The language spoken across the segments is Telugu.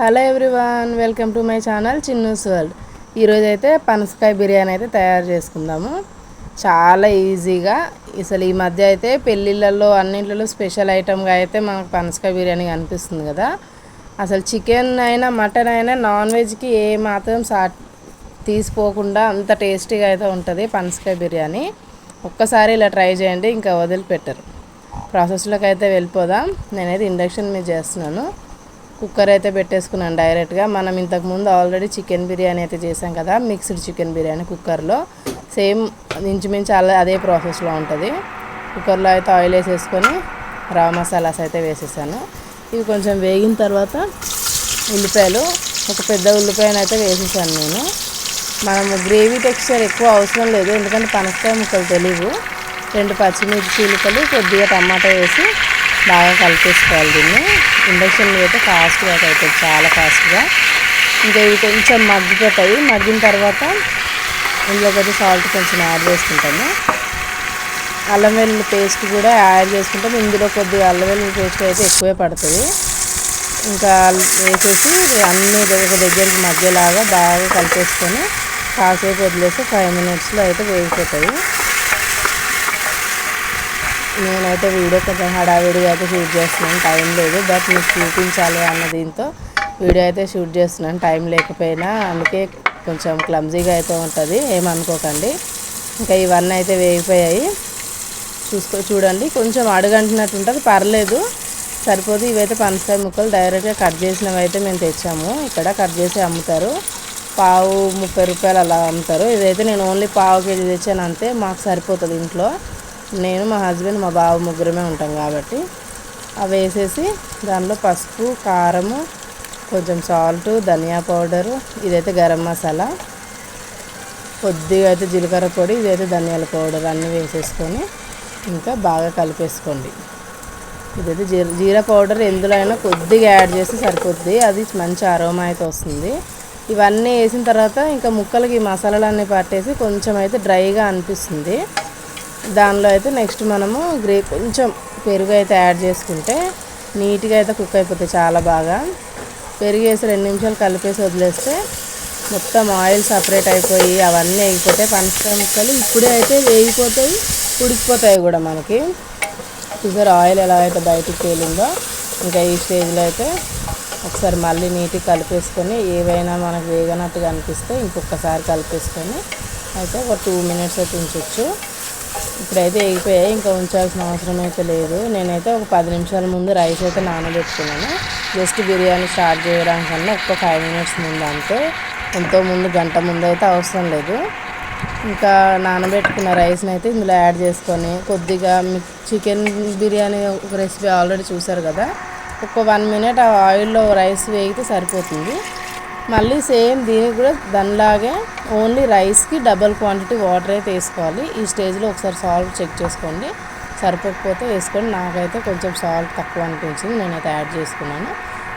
Hello everyone welcome to my channel Chinnu's world. ఈరోజు అయితే పనసకాయ బిర్యానీ అయితే తయారు చేసుకుందాము. చాలా ఈజీగా. అసలు ఈ మధ్య అయితే పెళ్ళిళ్ళల్లో అన్నింటిలో స్పెషల్ ఐటమ్గా అయితే మనకు పనసకాయ బిర్యానీ కనిపిస్తుంది కదా. అసలు చికెన్ అయినా మటన్ అయినా నాన్ వెజ్కి ఏ మాత్రం సా తీసిపోకుండా అంత టేస్టీగా అయితే ఉంటుంది పనసకాయ బిర్యానీ. ఒక్కసారి ఇలా ట్రై చేయండి ఇంకా వదిలిపెట్టరు. ప్రాసెస్లోకి అయితే వెళ్ళిపోదాం. నేనైతే ఇండక్షన్ మీద చేస్తున్నాను. కుక్కర్ అయితే పెట్టేసుకున్నాను డైరెక్ట్గా. మనం ఇంతకుముందు ఆల్రెడీ చికెన్ బిర్యానీ అయితే చేసాం కదా మిక్స్డ్ చికెన్ బిర్యానీ కుక్కర్లో. సేమ్ ఇంచుమించు అలా అదే ప్రాసెస్లో ఉంటుంది. కుక్కర్లో అయితే ఆయిల్ వేసేసుకొని రా మసాలాస్ అయితే వేసేసాను. ఇవి కొంచెం వేగిన తర్వాత ఉల్లిపాయలు ఒక పెద్ద ఉల్లిపాయను అయితే వేసేసాను నేను. మనము గ్రేవీ టెక్స్చర్ ఎక్కువ అవసరం లేదు ఎందుకంటే పనసకాయ ముక్కలు తెలియవు రెండు పచ్చిమిర్చి ఉల్లిపాయలు కొద్దిగా టమాటా వేసి బాగా కలిపేసుకోవాలి దీన్ని. ఇండక్షన్ మీద అయితే ఫాస్ట్గా అవుతుంది చాలా ఫాస్ట్గా ఇంకా ఇవి కొంచెం మగ్గిపోతాయి. మగ్గిన తర్వాత ఇందులో కొద్ది సాల్ట్ కొంచెం యాడ్ చేసుకుంటాము అల్లం వెల్లుల్లి పేస్ట్ కూడా యాడ్ చేసుకుంటాం. ఇందులో కొద్దిగా అల్లం వెల్లుల్లి పేస్ట్ అయితే ఎక్కువే పడుతుంది. ఇంకా వేసేసి అన్నీ ఒక దగ్గరికి మధ్యలాగా బాగా కలిపేసుకొని కాసేపు వదిలేసి ఫైవ్ మినిట్స్లో అయితే వేగిపోతాయి. నేనైతే వీడియో కొంచెం హడావిడిగా అయితే షూట్ చేస్తున్నాను. టైం లేదు. బట్ మీకు చూపించాలి అన్న దీంతో వీడియో అయితే షూట్ చేస్తున్నాను. టైం లేకపోయినా అందుకే కొంచెం క్లమ్జీగా అయితే ఉంటుంది. ఏమనుకోకండి. ఇంకా ఇవన్నీ అయితే వేగిపోయాయి. చూసుకో చూడండి. కొంచెం అడుగంటున్నట్టు ఉంటుంది. పర్లేదు. సరిపోదు. ఇవైతే పనసకాయ ముక్కలు డైరెక్ట్గా కట్ చేసినవి అయితే మేము తెచ్చాము. ఇక్కడ కట్ చేసి అమ్ముతారు. పావు ముప్పై రూపాయలు అలా అమ్ముతారు. ఇదైతే నేను ఓన్లీ పావు కేజీ తెచ్చాను. అంతే. మాకు సరిపోతుంది ఇంట్లో. నేను మా హస్బెండ్ మా బావ ముగ్గురమే ఉంటాం కాబట్టి అవి వేసేసి దానిలో పసుపు కారము కొంచెం సాల్ట్ ధనియా పౌడరు ఇదైతే గరం మసాలా కొద్దిగా అయితే జీలకర్ర పొడి ఇదైతే ధనియాల పౌడర్ అన్నీ వేసేసుకొని ఇంకా బాగా కలిపేసుకోండి. ఇదైతే జీర జీరా పౌడర్ ఎందులో అయినా కొద్దిగా యాడ్ చేస్తే సరిపోద్ది. అది మంచి అరోమా అయితే వస్తుంది. ఇవన్నీ వేసిన తర్వాత ఇంకా ముక్కలకి మసాలాలన్నీ పట్టేసి కొంచెం అయితే డ్రైగా అనిపిస్తుంది. దానిలో అయితే నెక్స్ట్ మనము గ్రే కొంచెం పెరుగు అయితే యాడ్ చేసుకుంటే నీట్గా అయితే కుక్ అయిపోతాయి చాలా బాగా. పెరుగు వేసి రెండు నిమిషాలు కలిపేసి వదిలేస్తే మొత్తం ఆయిల్ సపరేట్ అయిపోయి అవన్నీ వేగిపోతాయి పంచదార ముక్కలు ఇప్పుడే అయితే వేగిపోతాయి ఉడికిపోతాయి కూడా మనకి. చూసారు ఆయిల్ ఎలా అయితే బయటికి తేలిందో ఇంకా ఈ స్టేజ్లో అయితే ఒకసారి మళ్ళీ నీట్గా కలిపేసుకొని ఏవైనా మనకు వేగనట్టుగా అనిపిస్తే ఇంకొకసారి కలిపేసుకొని అయితే ఒక టూ మినిట్స్ అయితే ఉంచవచ్చు ఇప్పుడైతే ఎగిపోయాయి ఇంకా ఉంచాల్సిన అవసరం అయితే లేదు. నేనైతే ఒక పది నిమిషాల ముందు రైస్ అయితే నానబెట్టుకున్నాను. జస్ట్ బిర్యానీ స్టార్ట్ చేయడానికన్నా ఒక ఫైవ్ మినిట్స్ ముందు అంతే. ఎంతో ముందు గంట ముందు అయితే అవసరం లేదు. ఇంకా నానబెట్టుకున్న రైస్ని అయితే ఇందులో యాడ్ చేసుకొని కొద్దిగా చికెన్ బిర్యానీ ఒక రెసిపీ ఆల్రెడీ చూసారు కదా. ఒక వన్ మినిట్ ఆ ఆయిల్లో రైస్ వేగితే సరిపోతుంది. మళ్ళీ సేమ్ దీనికి కూడా దానిలాగే ఓన్లీ రైస్కి డబల్ క్వాంటిటీ వాటర్ అయితే వేసుకోవాలి. ఈ స్టేజ్లో ఒకసారి సాల్ట్ చెక్ చేసుకోండి. సరిపోకపోతే వేసుకోండి. నాకైతే కొంచెం సాల్ట్ తక్కువ అనిపించింది. నేనైతే యాడ్ చేసుకున్నాను.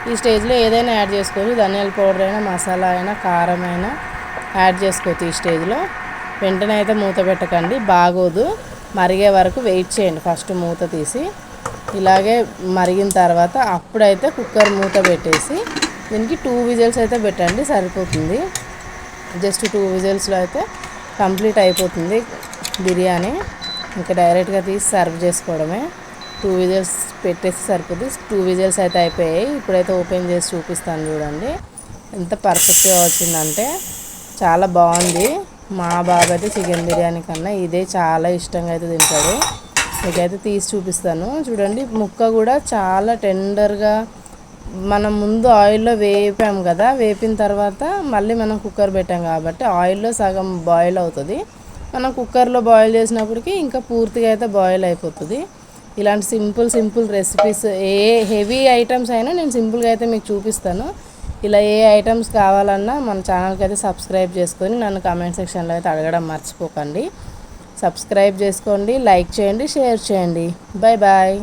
ఈ స్టేజ్లో ఏదైనా యాడ్ చేసుకోవచ్చు. ధనియాల పౌడర్ అయినా మసాలా అయినా కారం అయినా యాడ్ చేసుకోవచ్చు ఈ స్టేజ్లో. వెంటనే అయితే మూత పెట్టకండి. బాగోదు. మరిగే వరకు వెయిట్ చేయండి. ఫస్ట్ మూత తీసి ఇలాగే మరిగిన తర్వాత అప్పుడైతే కుక్కర్ మూత పెట్టేసి దీనికి టూ విజిల్స్ అయితే పెట్టండి సరిపోతుంది. జస్ట్ టూ విజిల్స్లో అయితే కంప్లీట్ అయిపోతుంది బిర్యానీ. ఇంకా డైరెక్ట్గా తీసి సర్వ్ చేసుకోవడమే. టూ విజిల్స్ పెట్టేసి సరిపోతుంది టూ విజిల్స్ అయితే అయిపోయాయి. ఇప్పుడైతే ఓపెన్ చేసి చూపిస్తాను చూడండి. ఎంత పర్ఫెక్ట్గా వచ్చిందంటే చాలా బాగుంది. మా బాబు అయితే చికెన్ బిర్యానీ కన్నా ఇదే చాలా ఇష్టంగా అయితే తింటాడు. మీకైతే తీసి చూపిస్తాను. చూడండి ముక్క కూడా చాలా టెండర్గా మనం ముందు ఆయిల్లో వేపాం కదా వేపిన తర్వాత మళ్ళీ మనం కుక్కర్ పెట్టాం కాబట్టి ఆయిల్లో సగం బాయిల్ అవుతుంది. మనం కుక్కర్లో బాయిల్ చేసినప్పటికీ ఇంకా పూర్తిగా అయితే బాయిల్ అయిపోతుంది. ఇలాంటి సింపుల్ సింపుల్ రెసిపీస్ ఏ హెవీ ఐటమ్స్ అయినా నేను సింపుల్గా అయితే మీకు చూపిస్తాను. ఇలా ఏ ఐటమ్స్ కావాలన్నా మన ఛానల్కి అయితే సబ్స్క్రైబ్ చేసుకొని నన్ను కామెంట్ సెక్షన్లో అయితే అడగడం మర్చిపోకండి. సబ్స్క్రైబ్ చేసుకోండి లైక్ చేయండి షేర్ చేయండి. Bye bye